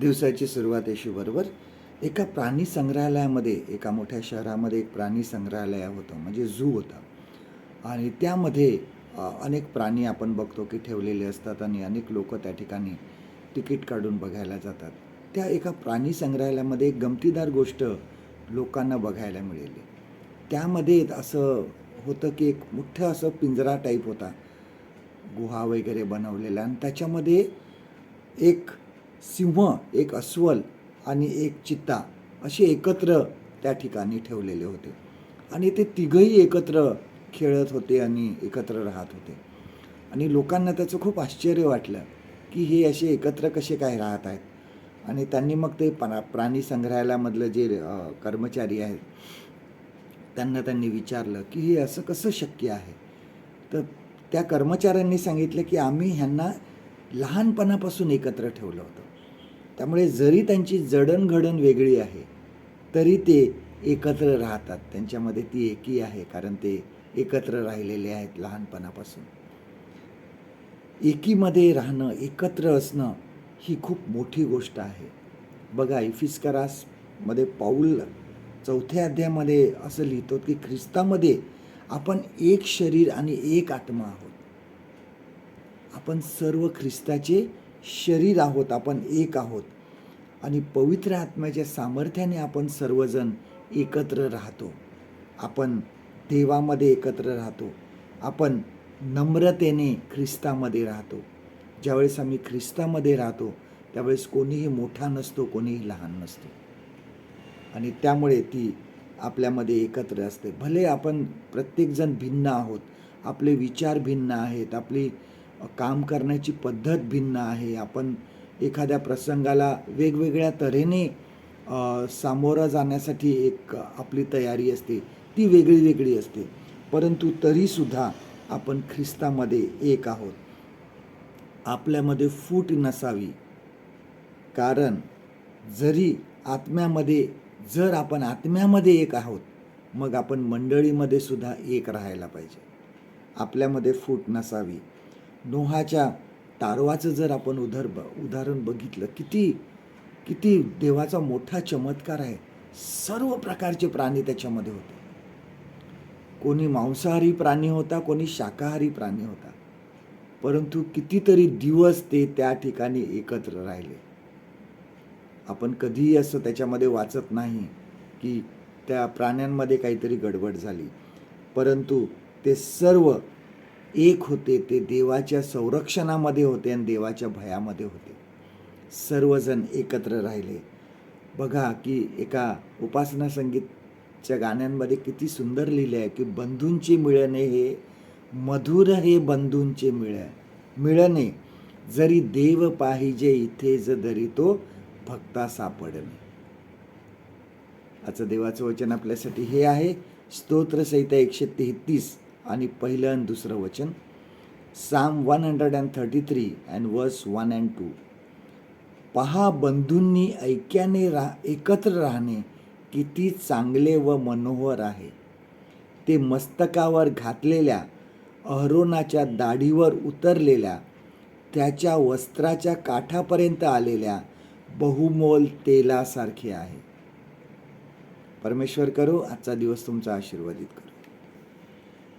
दिवसाची सुरुवात येशूबरोबर बरोबर एका प्राणी संग्रहालयामध्ये एका मोठ्या शहरामध्ये एक प्राणी संग्रहालय होतं म्हणजे झू होता. आणि त्यामध्ये अनेक प्राणी आपण बघतो की ठेवलेले असतात आणि अनेक लोक त्या ठिकाणी तिकीट काढून बघायला जातात. त्या एका प्राणी संग्रहालयामध्ये एक गमतीदार गोष्ट लोकांना बघायला मिळेली. त्यामध्ये असं होतं की एक मोठं असं पिंजरा टाईप होता. गुहा वगैरे बनवलेला. आणि त्याच्यामध्ये एक सिंह एक अस्वल आणि एक चित्ता असे एकत्र त्या ठिकाणी ठेवलेले होते. आणि ते तिघही एकत्र खेळत होते आणि एकत्र राहत होते. आणि लोकांना त्याचं खूप आश्चर्य वाटलं की हे असे एकत्र कसे काय राहत आहेत? आणि त्यांनी मग ते प्रा प्राणी संग्रहालयामधलं जे कर्मचारी आहेत त्यांना त्यांनी विचारलं की हे असं कसं शक्य आहे? तर त्या कर्मचाऱ्यांनी सांगितलं की आम्ही ह्यांना लहानपणापासून एकत्र ठेवलं होतं. त्यामुळे जरी त्यांची जडणघडण वेगळी आहे तरी ते एकत्र राहतात. त्यांच्यामध्ये ती एकी आहे कारण ते एकत्र राहिलेले आहेत लहानपणापासून. एकीमध्ये राहणं एकत्र असणं ही खूप मोठी गोष्ट आहे. बघा इफिस्करासमध्ये पाऊल चौथ्या अध्यायामध्ये असं लिहितो की ख्रिस्तामध्ये आपण एक शरीर आणि एक आत्मा आहोत. आपण सर्व ख्रिस्ताचे शरीर आहोत आपण एक आहोत. आणि पवित्र आत्म्याच्या सामर्थ्याने आपण सर्वजण एकत्र राहतो. आपण देवामध्ये एकत्र राहतो. आपण नम्रतेने ख्रिस्तामध्ये राहतो. ज्यावेळेस आम्ही ख्रिस्तामध्ये राहतो त्यावेळेस कोणीही मोठा नसतो कोणीही लहान नसतो. आणि त्यामुळे ती आपल्यामध्ये एकत्र असते. भले आपण प्रत्येकजण भिन्न आहोत आपले विचार भिन्न आहेत आपली काम करण्याची पद्धत भिन्न आहे. आपण एखाद्या प्रसंगाला वेगवेगळ्या तऱ्हेने सामोरं जाण्यासाठी एक आपली तयारी असते. ती वेगळी वेगळी असते. परंतु तरीसुद्धा आपण ख्रिस्तामध्ये एक आहोत. आपल्यामध्ये फूट नसावी. कारण जरी आत्म्यामध्ये जर आपण आत्म्यामध्ये एक आहोत मग आपण मंडळीमध्ये सुद्धा एक राहायला पाहिजे. आपल्यामध्ये फूट नसावी. नोहाच्या तारवाचं जर आपण उधर ब उदाहरण बघितलं किती किती देवाचा मोठा चमत्कार आहे. सर्व प्रकारचे प्राणी त्याच्यामध्ये होते. कोणी मांसाहारी प्राणी होता कोणी शाकाहारी प्राणी होता. परंतु कितीतरी दिवस ते त्या ठिकाणी एकत्र राहिले. आपण कधीही असं त्याच्यामध्ये वाचत नाही की त्या प्राण्यांमध्ये काहीतरी गडबड झाली. परंतु ते सर्व एक होते ते देवाच्या संरक्षणामध्ये होते आणि देवाच्या भयामध्ये होते. सर्वजण एकत्र राहिले. बघा की एका उपासना संगीतच्या गाण्यांमध्ये किती सुंदर लिहिले आहे की बंधूंचे मिळणे हे मधुर हे बंधूंचे मिळ मिळणे. जरी देव पाहिजे इथे ज दरी तो भक्ता सापडणे. आजचं देवाचं वचन आपल्यासाठी हे आहे. स्तोत्रसहिता एकशे तेहतीस. आणि पहिलं आणि दुसरं वचन. Psalm one hundred and thirty three and verse one and two पहा बंधूंनी ऐक्याने रा एकत्र राहणे किती चांगले व मनोहर आहे. ते मस्तकावर घातलेल्या अहरोनाच्या दाढीवर उतरलेल्या त्याच्या वस्त्राच्या काठापर्यंत आलेल्या बहुमोल तेलासारखे आहे. परमेश्वर करो आजचा दिवस तुमचा आशीर्वादित करो.